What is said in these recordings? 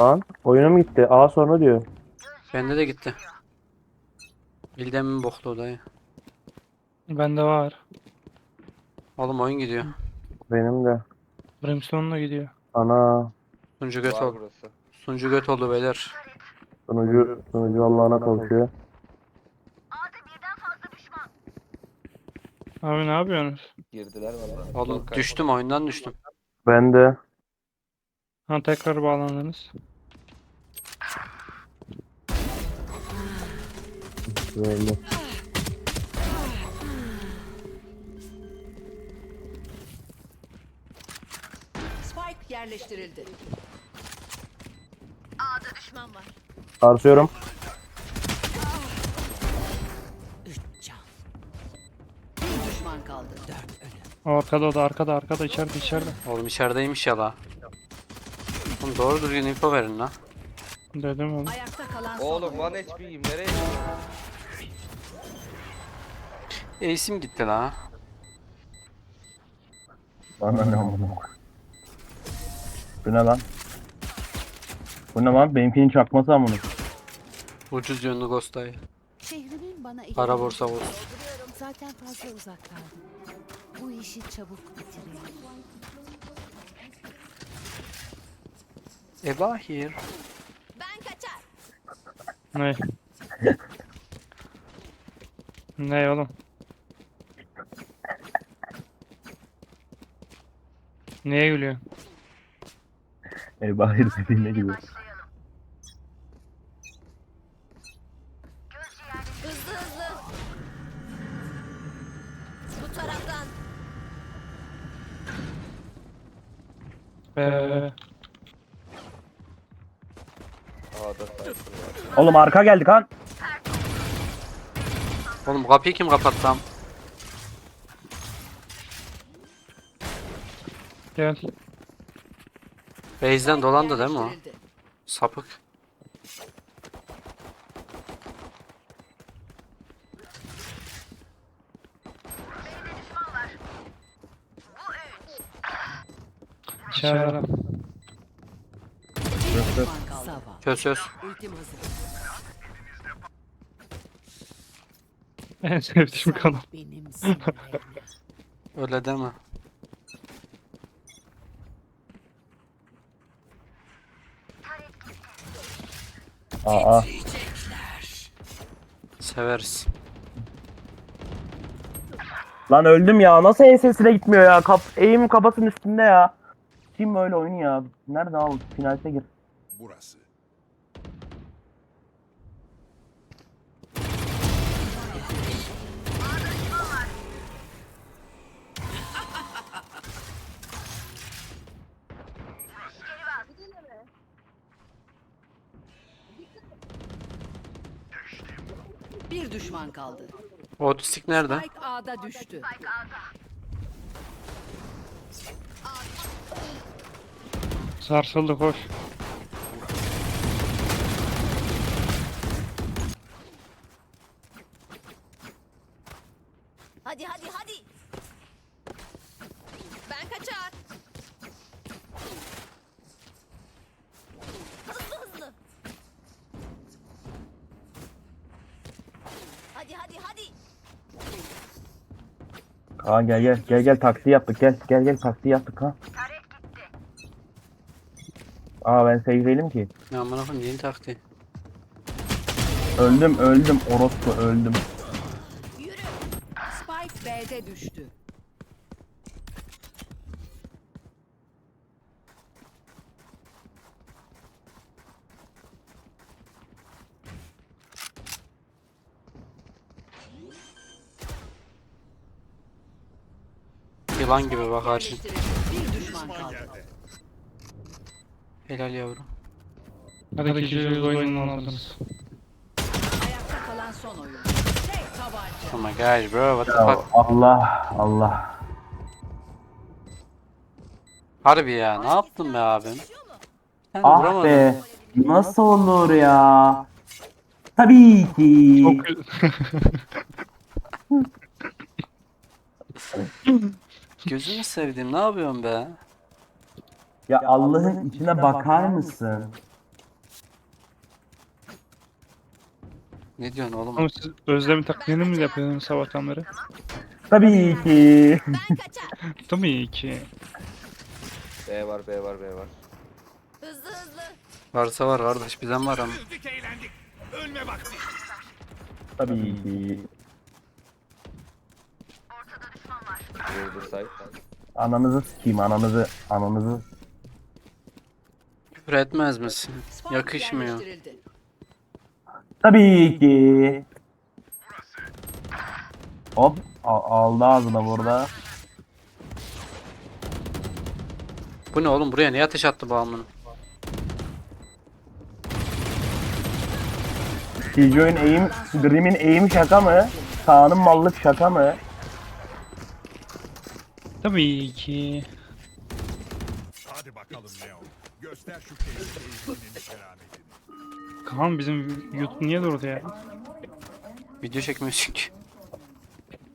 Lan oyunum gitti. A sonra diyor. Bende de gitti. Bildemin boklu dayı. Bende var. Oğlum oyun gidiyor. Benim de. Brimstone'la gidiyor. Ana. Sunucu göt Var oldu. burası. Sunucu göt oldu beyler. Sunucu, sunucu Allah'ına kavuşuyor. Abi ne yapıyorsunuz? Girdiler valla. Oğlum düştüm oyundan düştüm. Ben de. Ha tekrar bağlandınız. Böyle. Spike yerleştirildi. A'da düşman var. Sarsıyorum. Üç can. Bir düşman kaldı. Dört ölü. Arkada da arkada arkada içeride içeride. Oğlum içerideymiş ya la. Oğlum doğru düzgün info verin la. Dedim oğlum. Ayakta kalan son Oğlum oyuncu. 1 HP'yim nereye gidiyorsun? Ace'im gitti la. Bana ne amına Bu ne lan? Bu ne lan? Benimkinin çakması amına. Ucuz yönlü ghost dayı. Şehrimin bana iyi Para borsa vur. Zaten fazla uzak kaldım. Bu işi çabuk bitireyim. Eba here. Ben kaçar. Ne? ne oğlum? Niye gülüyorsun? E bahir dediğine gibi. Hızlı hızlı. Bu taraftan. A'da var. Oğlum arka geldi kan. Oğlum kapıyı kim kapattı lan? Gel. Base'den dolandı değil mi o? Sapık. Söz. Ultim hazır. En sevdiğim kanal. Öyle deme. Aa. Severiz. Lan öldüm ya. Nasıl ensesine gitmiyor ya? Kap eğim kafasının üstünde ya. Kim böyle oyun ya? Nerede abi? Finalse gir. Burası. Bir düşman kaldı. Otistik nerede? Spike A'da düştü. Sarsıldı koş. Hadi hadi hadi. Ben kaçar. Kaan gel gel. Gel gel taksi yaptık. Gel gel gel taksi yaptık ha. Aa ben save değilim ki. Ya amına koyayım yeni taktı. Öldüm öldüm orospu öldüm. Yürü. Spike B'de düştü. Yılan gibi bak harcın. Bir düşman kaldı. Helal yavrum. Hadi gece oyununu aldınız. Ayakta kalan son oyun. Tek tabanca. Oh my gosh bro what the Ya fuck. Allah Allah. Harbi ya ne yaptın be abim? Sen Ah vuramadın. be. Nasıl olur ya? Tabii ki. Çok. Gözünü sevdiğim ne yapıyorsun be? Ya Allah'ın içine bakar mısın? Ne diyorsun oğlum? Ama siz Özlem'in taklidini mi yapıyorsunuz sabahtan beri? Tabii ki. Tabii ki. B var B var B var. Hızlı hızlı. Varsa var kardeş bizden var ama. Tabii ki. Site. Ananızı sikeyim ananızı. Ananızı. Küfür etmez misin? Yakışmıyor. Tabii ki. Hop a- aldı ağzına burada. Bu ne oğlum buraya niye ateş attı bu amına? Killjoy'un aim, Grim'in aim şaka mı? Kaan'ın mallık şaka mı? Tabii ki. Hadi bakalım Leon. Göster şu kerametini. Kaan bizim YouTube niye durdu ya? Video çekmiyor çünkü.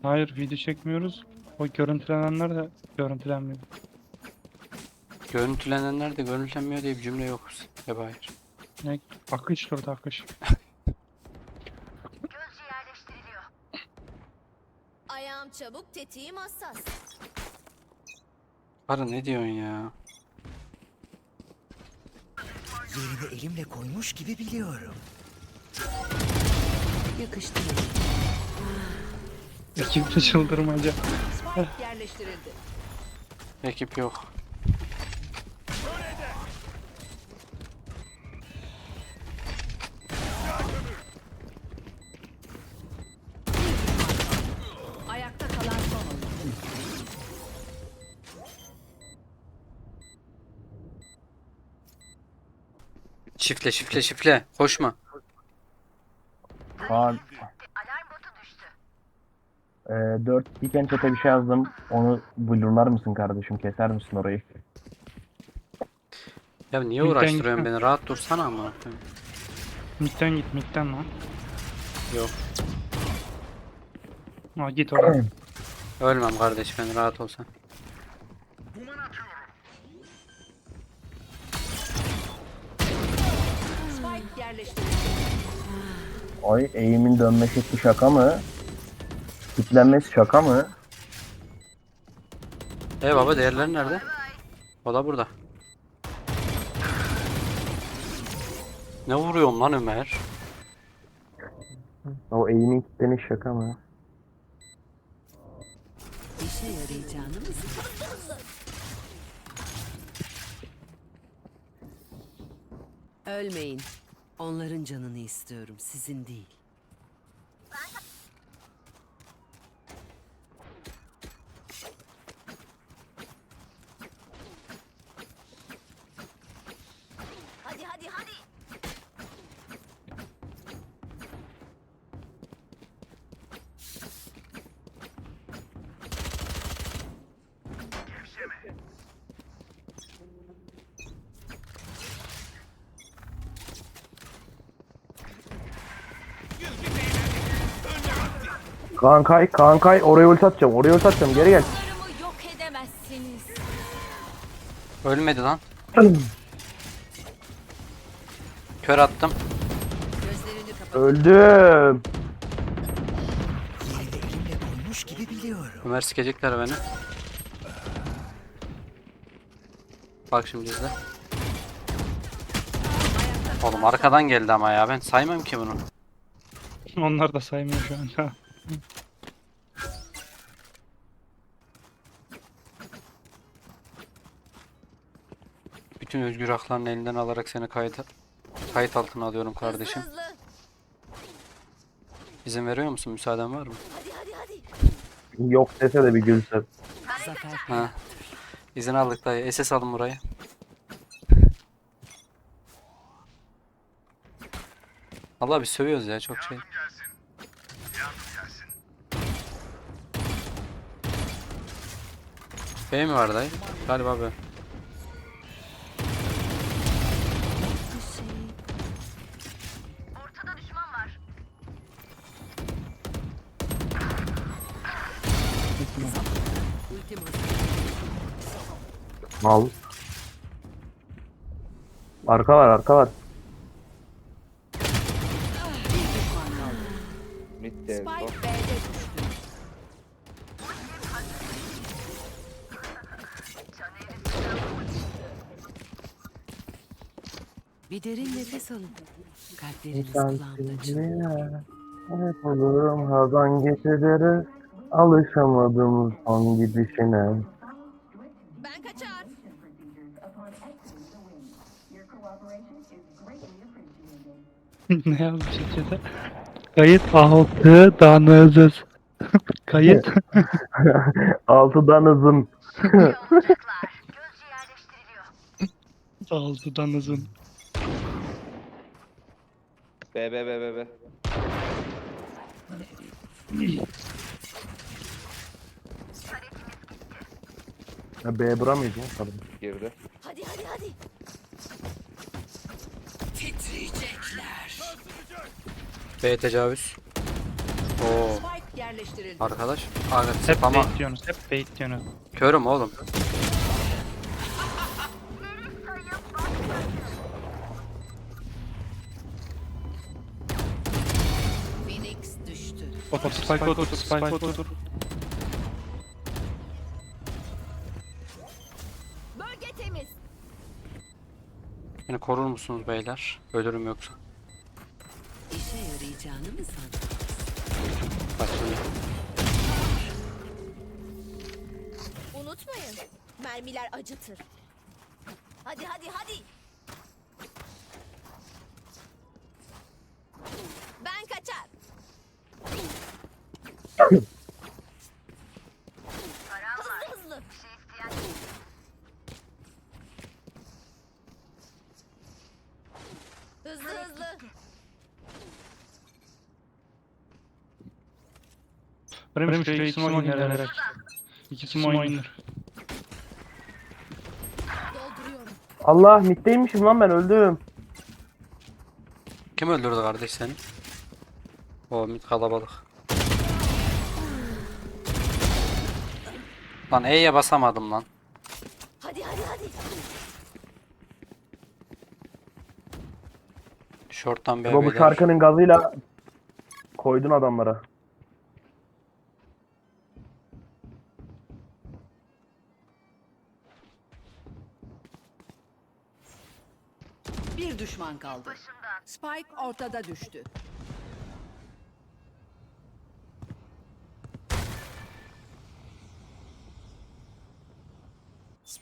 Hayır video çekmiyoruz. O görüntülenenler de görüntülenmiyor. Görüntülenenler de görüntülenmiyor diye bir cümle yok. Ya hayır. Ne? Akış durdu akış. çabuk, tetiğim hassas. Karı ne diyorsun ya? Yerini elimle koymuş gibi biliyorum. Yakıştırıldı. Ekipte çıldırmaca. Spike yerleştirildi. Ekip yok. Şifle şifle şifle. Koşma. Kaan. Ee, 4 iken chat'e bir şey yazdım. Onu blurlar mısın kardeşim? Keser misin orayı? Ya niye Midden uğraştırıyorsun gitme. beni? Rahat dursana ama. Midden git midden lan. Yok. Ha git oraya. Ölmem kardeş ben rahat ol Ay aim'in dönme şekli şaka mı? Kitlenmesi şaka mı? E baba değerleri nerede? O da burada. Ne vuruyorum lan Ömer? O aim'in kitleniş şaka mı? İşe yarayacağını mı Ölmeyin. Onların canını istiyorum, sizin değil. Kankay, kankay oraya ulti atacağım. Oraya ulti atacağım. Geri gel. Dostlarımı yok edemezsiniz. Ölmedi lan. Kör attım. Gözlerini kapat. Öldüm. Ömer sikecekler beni. Bak şimdi izle. Oğlum arkadan geldi ama ya ben saymam ki bunu. Onlar da saymıyor şu an. Bütün özgür haklarını elinden alarak seni kayıt, kayıt altına alıyorum kardeşim. İzin veriyor musun? Müsaaden var mı? Yok dese de bir gülsün. Ha. İzin aldık dayı. SS alın burayı. Allah bir sövüyoruz ya çok şey. B mi var dayı? Galiba B. Şey. Mal. Arka var arka var. Nefes alın. Kalpleriniz kulağımda çınlıyor. Hep olurum hazan geçiririz. Alışamadım son gidişine. Ben kaçar. ne yazmış içeride? Kayıt altı danızız. Kayıt. Altıdan hızım. altı danızın. B B B B B. Ya B bura mıydı? Tabii. Girdi. Hadi hadi hadi. B tecavüz. Oo Spike yerleştirildi. arkadaş. Arkadaş Hep ama bait diyorsunuz. Hep bait diyorsunuz. körüm oğlum. Otur spike otur spike otur. Bölge temiz. Beni korur musunuz beyler? Ölürüm yoksa. İşe yarayacağını mı sandın? Unutmayın. Mermiler acıtır. Hadi hadi hadi. Ben kaçar. Hızlı hızlı. Hızlı hızlı. Benim şuraya ikisi mi oynar? İkisi mi oynar? Allah middeymişim lan ben öldüm. Kim öldürdü kardeş seni? O mid kalabalık. Lan E'ye basamadım lan. Hadi hadi hadi. Short'tan B Bu şarkının gazıyla koydun adamlara. Bir düşman kaldı. Spike ortada düştü.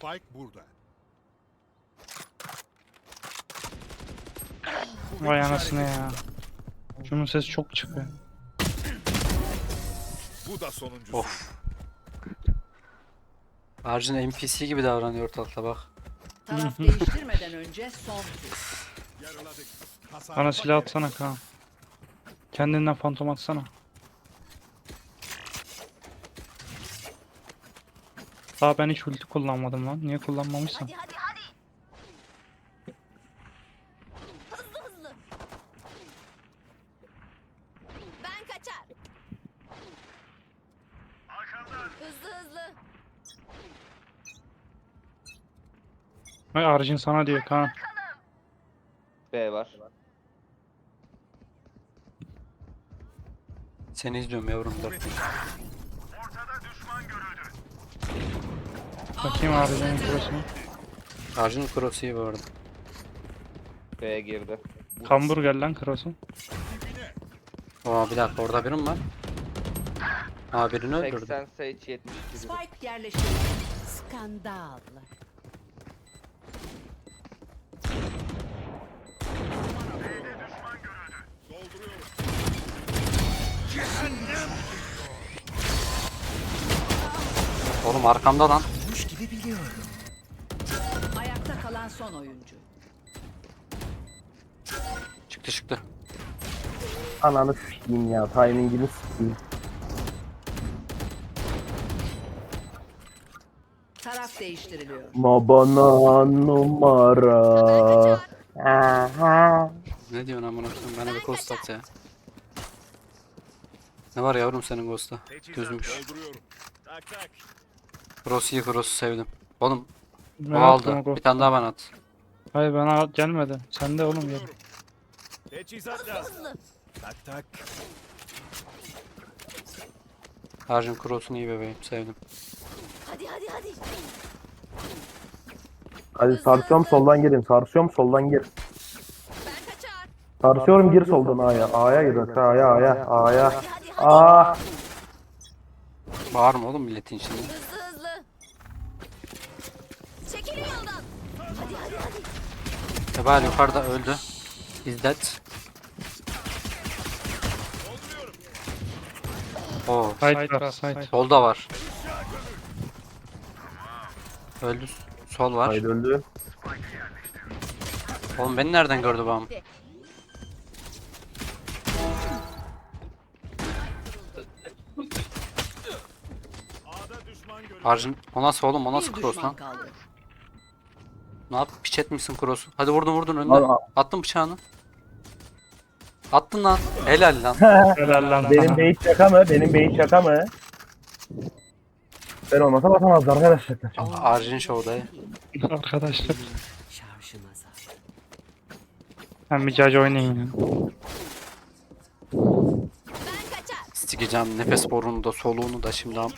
Spike burada. Vay anasını ya. Şunun sesi çok çıkıyor. Bu da sonuncusu. Of. Arjun NPC gibi davranıyor ortalıkta bak. Taraf değiştirmeden önce son tur. Hasar Bana silah atsana Kaan. Kendinden fantom atsana. Daha ben hiç ulti kullanmadım lan. Niye kullanmamışsın? Hadi hadi hadi. Hızlı hızlı. Ben kaçar. Hızlı hızlı. Ay Arjun sana diyor Kaan. B var. Seni izliyorum yavrum da. Bakayım Arjun'un kurosunu. Arjun cross iyi bu arada. B girdi. Kambur gel lan krosu. Oo bir dakika orada birim var. Aa birini öldürdü. 80 Sage 72. Spike yerleştirildi. Skandal. Oğlum arkamda lan. Son oyuncu. Çıktı çıktı. Ananı sikeyim ya. Timingini sikeyim. Taraf değiştiriliyor. Bana numara. Aha. Ne diyorsun amına koyayım? Bana bir ghost at ya. Ne var yavrum senin ghost'ta? Gözümüş. Dolduruyorum. Tak tak. Cross'u iyi cross'u sevdim. Oğlum o aldı. Bir tane daha bana at. Hayır bana gelmedi. Sen de oğlum gel. Teçhizat lazım. Tak tak. Harcın cross'un iyi bebeğim sevdim. Hadi hadi hadi. Hadi sarsıyorum soldan girin. Sarsıyorum soldan gir. Ben kaçar. Sarsıyorum gir soldan A'ya. A'ya gir. A'ya A'ya A'ya. Hadi hadi hadi. Aa. Bağırma oğlum milletin içinde. Hızlı hızlı. Çekilin yoldan. Hadi hadi Tebal yukarıda öldü. Is dead. Oo, Side var side. solda var. Öldü. Sol var. Haydi öldü. Oğlum beni nereden gördü babam? A'da düşman görüldü. Harcın o nasıl oğlum o nasıl cross lan? kaldı. Ne yap? Piç etmişsin cross'u. Hadi vurdun vurdun önüne. Al, al. Attın bıçağını. Attın lan. Helal lan. Helal lan Benim beyit şaka mı? Benim beyit şaka mı? Ben olmasa basamazdı arkadaşlar. Arjin Show'da. Arkadaşlar. Şarjım azaldı. Ben bir judge oynayayım ya. Ben kaçar. Sikeceğim nefes borunu da soluğunu da şimdi am.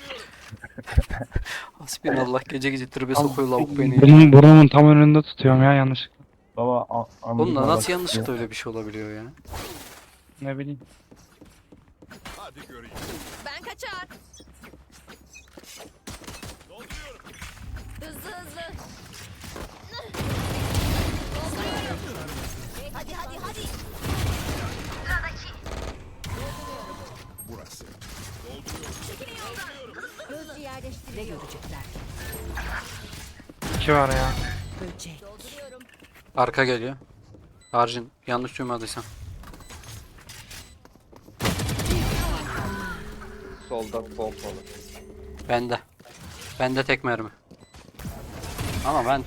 Hasbinallah gece gece tribe sokuyor lavuk beni. Benim burnumun tam önünde tutuyorum ya yanlış. Baba a- Oğlum da nasıl yanlışlıkla öyle bir şey olabiliyor ya? Ne bileyim. Hadi göreyim. Ben kaçar. Dolduruyorum. Hızlı hızlı. Dolduruyorum. Hadi hadi hadi. Burası. Gözcü yerleştir. Ne görecekler? İki var ya. Böcek. Arka geliyor. Arjin yanlış duymadıysam. Solda pompalı. Bende. Bende tek mermi. Ama ben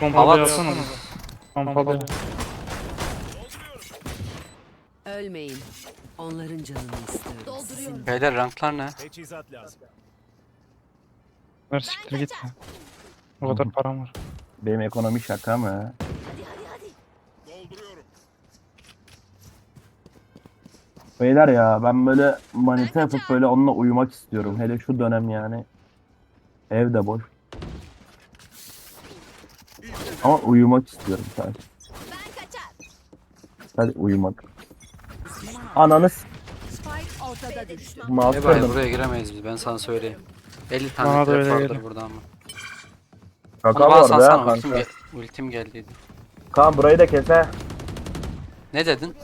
Pompalı Hava- yapsana. Pompalı. Ölmeyin. Onların canını istiyorum. Dolduruyorum. beyler ranklar ne? Teçhizat lazım. Ver siktir git ya. O kadar param var. Benim ekonomi şaka mı? Hadi hadi hadi. Dolduruyorum. Beyler ya ben böyle manita yapıp böyle onunla uyumak istiyorum. Hele şu dönem yani. Ev de boş. Ama uyumak istiyorum sadece. Ben kaçar. Sadece uyumak. Ananı s- Spike ortada düştü. mouse Ebay kırdım. buraya giremeyiz biz ben sana söyleyeyim. 50 tane Bana da trap öyle vardır geliyor. burada ama. Şaka Onu bana var be ya salsana ultim, kanka. gel ultim geldiydi. Kaan burayı da kes he. Ne dedin?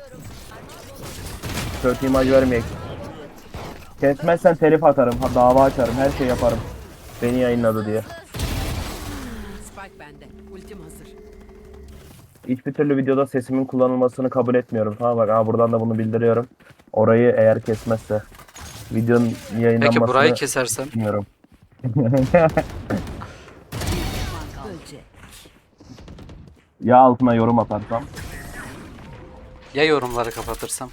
Kötü imaj vermeyek. Kesmezsen telif atarım, ha, dava açarım, her şey yaparım. Beni yayınladı diye. Hiçbir türlü videoda sesimin kullanılmasını kabul etmiyorum. Tamam bak ha buradan da bunu bildiriyorum. Orayı eğer kesmezse videonun yayınlanmasını Peki burayı kesersem? bilmiyorum. Ya altına yorum atarsam. Ya yorumları kapatırsam?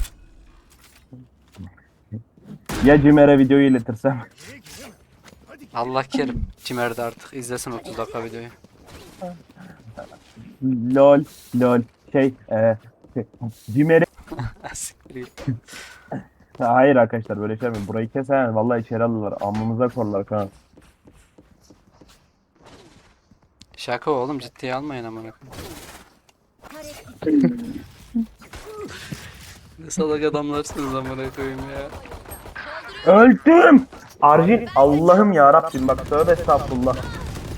Ya Cimer'e videoyu iletirsem. Allah kerim. Cimer'de artık izlesin 30 dakika videoyu. lol lol şey e, Siktir git. Hayır arkadaşlar böyle şey yapmayın. Burayı kes ha. Vallahi içeri alırlar. Amımıza korlar kan. Şaka oğlum ciddiye almayın amına koyayım. Ne salak adamlarsınız amına koyayım ya. Öldüm. Arjin Allah'ım ya Rabbim bak tövbe estağfurullah.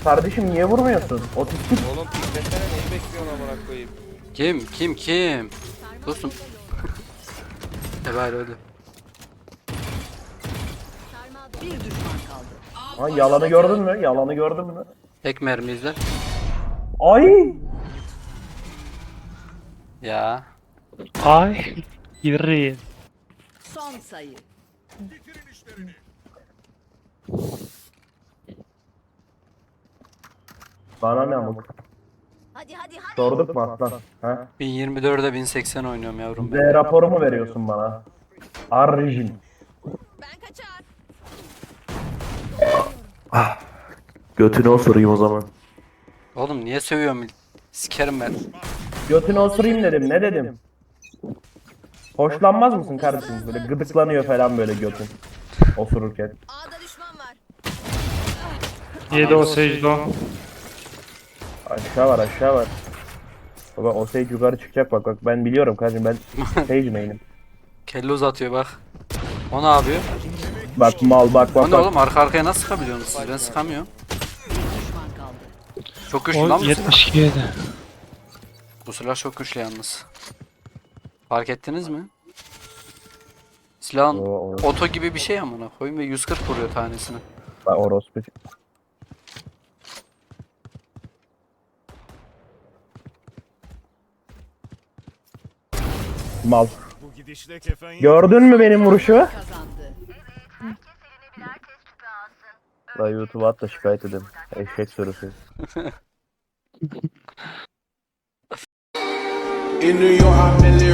Kardeşim niye vurmuyorsun? Otistik Oğlum piklesene neyi bekliyorsun amına koyayım? Kim kim kim? Dostum. Ebay öldü. Bir düşman kaldı. Ha, yalanı gördün mü? Yalanı gördün mü? Tek mermi izler. Ay! Ay. Yürü. Son sayı. Bitirin işlerini. Bana ne amık? Hadi hadi hadi. Sorduk mu aslan? Ha? 1024'e 1080 oynuyorum yavrum Z ben. raporu mu veriyorsun bana? Arjin. Ben kaçar. Götünü osurayım o zaman. Oğlum niye sövüyorum? Sikerim ben. Götünü osurayım dedim. Ne dedim? Hoşlanmaz mısın kardeşim? Böyle gıdıklanıyor falan böyle götün. Osururken. A'da düşman var. Yedi o secde. Aşağı var aşağı var. Baba o Sage yukarı çıkacak bak bak ben biliyorum kardeşim ben Sage main'im. Kelle uzatıyor bak. O ne yapıyor? Bak mal bak O bak ne bak. oğlum arka arkaya nasıl sıkabiliyorsunuz siz? Ben sıkamıyorum. Düşman kaldı. Çok güçlü O lan bu silah. 72 yedi. Bu silah çok güçlü yalnız. Fark ettiniz mi? Silahın O, o, oto gibi bir şey amına koyayım ve 140 vuruyor tanesini. bak orospu. Mal. Gördün mü benim vuruşu? La YouTube'a at da şikayet edeyim. Eşek sürüsü. In New York.